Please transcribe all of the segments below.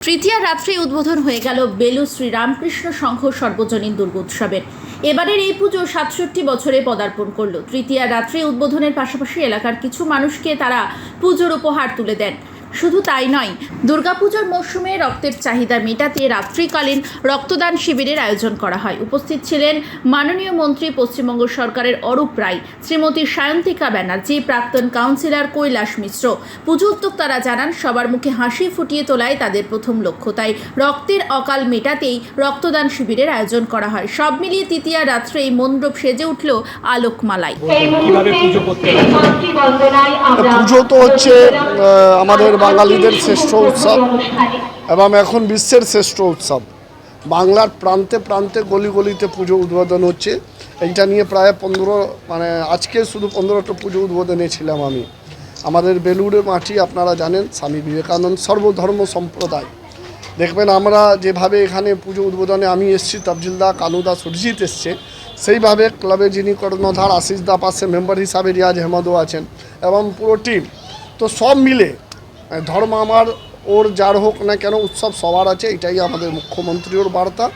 তৃতীয়া রাত্রে উদ্বোধন হয়ে গেল বেলু শ্রী রামকৃষ্ণ সংঘ সর্বজনীন দুর্গোৎসবের এবারের এই পুজো সাতষট্টি বছরে পদার্পণ করল। তৃতীয় রাত্রে উদ্বোধনের পাশাপাশি এলাকার কিছু মানুষকে তারা পুজোর উপহার তুলে দেন। শুধু তাই নয় দুর্গাপুজোর মরশুমে রক্তের চাহিদা মেটাতে রাত্রিকালীন রক্তদান শিবিরের আয়োজন করা হয়। উপস্থিত ছিলেন মাননীয় মন্ত্রী পশ্চিমবঙ্গ সরকারের অরূপ রায় শ্রীমতী সায়ন্তিকা ব্যানার্জি প্রাক্তন কাউন্সিলর কৈলাস মিশ্র। পুজো উদ্যোক্তারা জানান সবার মুখে হাসি ফুটিয়ে তোলায় তাদের প্রথম লক্ষ্য তাই রক্তের অকাল মেটাতেই রক্তদান শিবিরের আয়োজন করা হয়। সব মিলিয়ে তৃতীয়া রাত্রে এই মণ্ডপ সেজে উঠল আলোকমালায়। পুজো তো হচ্ছে আমাদের বাঙালিদের শ্রেষ্ঠ উৎসব এবং এখন বিশ্বের শ্রেষ্ঠ উৎসব। বাংলার প্রান্তে প্রান্তে গলি গলিতে পুজো উদ্বোধন হচ্ছে। এইটা নিয়ে প্রায় পনেরো মানে আজকে শুধু পনেরোটা পুজো উদ্বোধনে ছিলাম আমি। আমাদের বেলুড়ে মাটি আপনারা জানেন, স্বামী বিবেকানন্দ সর্বধর্ম সম্প্রদায়। দেখবেন আমরা যেভাবে এখানে পুজো উদ্বোধনে আমি এসেছি তফজিলদা কানুদা সুরজিৎ এসছে, সেইভাবে ক্লাবে যিনি কর্ণধার, আশিস দা পাশে মেম্বার হিসাবে রিয়াজ আহমদও আছেন এবং পুরো টিম। তো সব মিলে ধর্ম আমার, ওর যার হোক না কেন উৎসব সবার আছে, এটাই আমাদের মুখ্যমন্ত্রীর বার্তা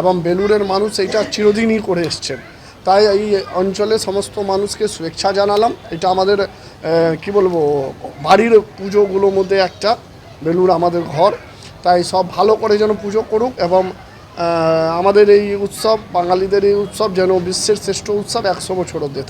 এবং বেলুড়ের মানুষ এইটা চিরদিনই করে এসছেন। তাই এই অঞ্চলে সমস্ত মানুষকে শুভেচ্ছা জানালাম। এটা আমাদের কি বলব, বাড়ির পুজোগুলোর মধ্যে একটা, বেলুড় আমাদের ঘর। তাই সব ভালো করে যেন পুজো করুক এবং আমাদের এই উৎসব, বাঙালিদের এই উৎসব যেন বিশ্বের শ্রেষ্ঠ উৎসব একশো বছর অব্দি।